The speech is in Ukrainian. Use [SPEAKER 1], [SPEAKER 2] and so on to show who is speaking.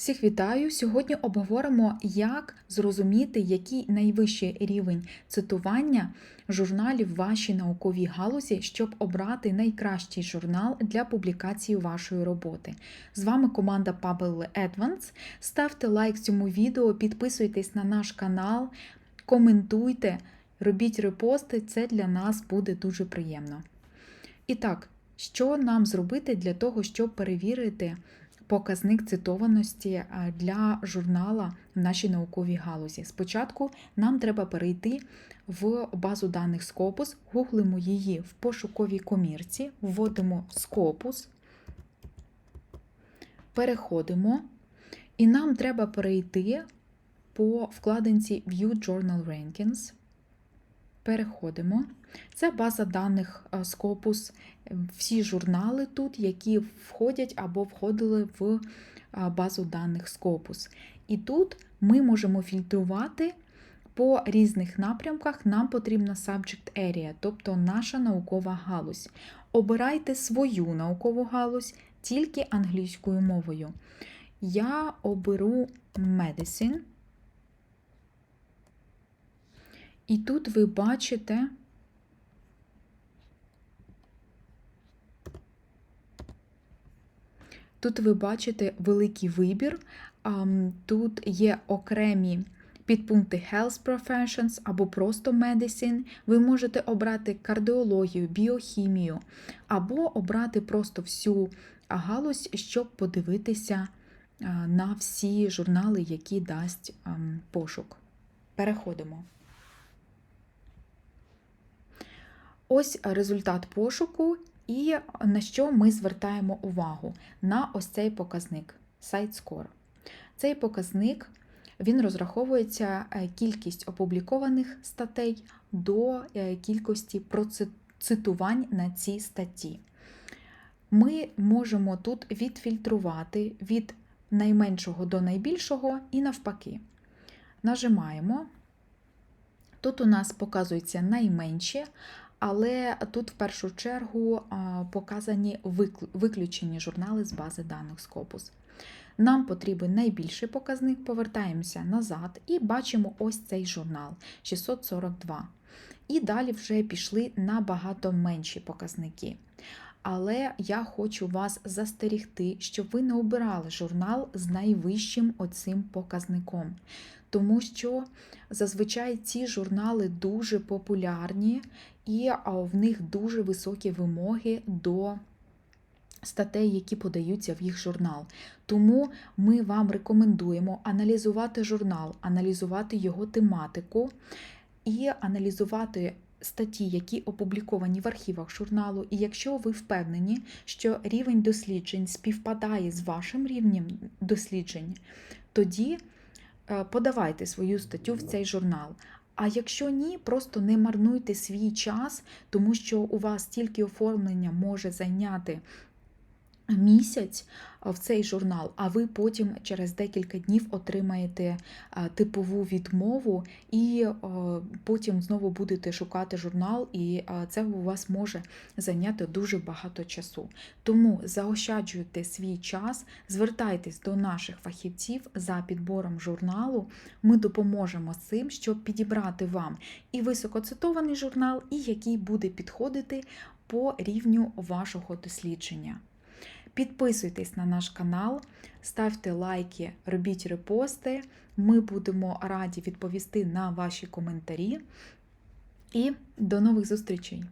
[SPEAKER 1] Всіх вітаю! Сьогодні обговоримо, як зрозуміти, який найвищий рівень цитування журналів в вашій науковій галузі, щоб обрати найкращий журнал для публікації вашої роботи. З вами команда Pubble Advance. Ставте лайк цьому відео, підписуйтесь на наш канал, коментуйте, робіть репости, це для нас буде дуже приємно. І так, що нам зробити для того, щоб перевірити показник цитованості е, для журнала в нашій науковій галузі. Спочатку нам треба перейти в базу даних Scopus, гуглимо її в пошуковій комірці, вводимо Scopus, переходимо, і нам треба перейти по вкладинці View Journal Rankings. Переходимо. Це база даних е, Scopus, всі журнали тут, які входять або входили в е, базу даних Scopus. І тут ми можемо фільтрувати по різних напрямках. Нам потрібна subject area, тобто наша наукова галузь. Обирайте свою наукову галузь тільки англійською мовою. Я оберу Medicine. І тут ви бачите Тут ви бачите великий вибір. Тут є окремі підпункти Health Professions або просто Medicine. Ви можете обрати кардіологію, біохімію, або обрати просто всю галузь, щоб подивитися на всі журнали, які дасть пошук. Переходимо. Ось результат пошуку, і на що ми звертаємо увагу? На ось цей показник SiteScore. Цей показник він розраховується кількість опублікованих статей до кількості процитувань на ці статті. Ми можемо тут відфільтрувати від найменшого до найбільшого і навпаки. Нажимаємо. Тут у нас показуються найменші, але тут в першу чергу показані виключені журнали з бази даних Scopus. Нам потрібен найбільший показник, повертаємося назад і бачимо ось цей журнал 642. І далі вже пішли набагато менші показники. Але я хочу вас застерігти, щоб ви не обирали журнал з найвищим оцим показником. Тому що зазвичай ці журнали дуже популярні і в них дуже високі вимоги до статей, які подаються в їх журнал. Тому ми вам рекомендуємо аналізувати журнал, аналізувати його тематику і аналізувати. Статті, які опубліковані в архівах журналу, і якщо ви впевнені, що рівень досліджень співпадає з вашим рівнем досліджень, тоді подавайте свою статтю в цей журнал. А якщо ні, просто не марнуйте свій час, тому що у вас тільки оформлення може зайняти місяць в цей журнал, а ви потім через декілька днів отримаєте типову відмову, і потім знову будете шукати журнал, і це у вас може зайняти дуже багато часу. Тому заощаджуйте свій час, звертайтесь до наших фахівців за підбором журналу. Ми допоможемо з цим, щоб підібрати вам і високоцитований журнал, і який буде підходити по рівню вашого дослідження. Підписуйтесь на наш канал, ставте лайки, робіть репости. Ми будемо раді відповісти на ваші коментарі. І до нових зустрічей!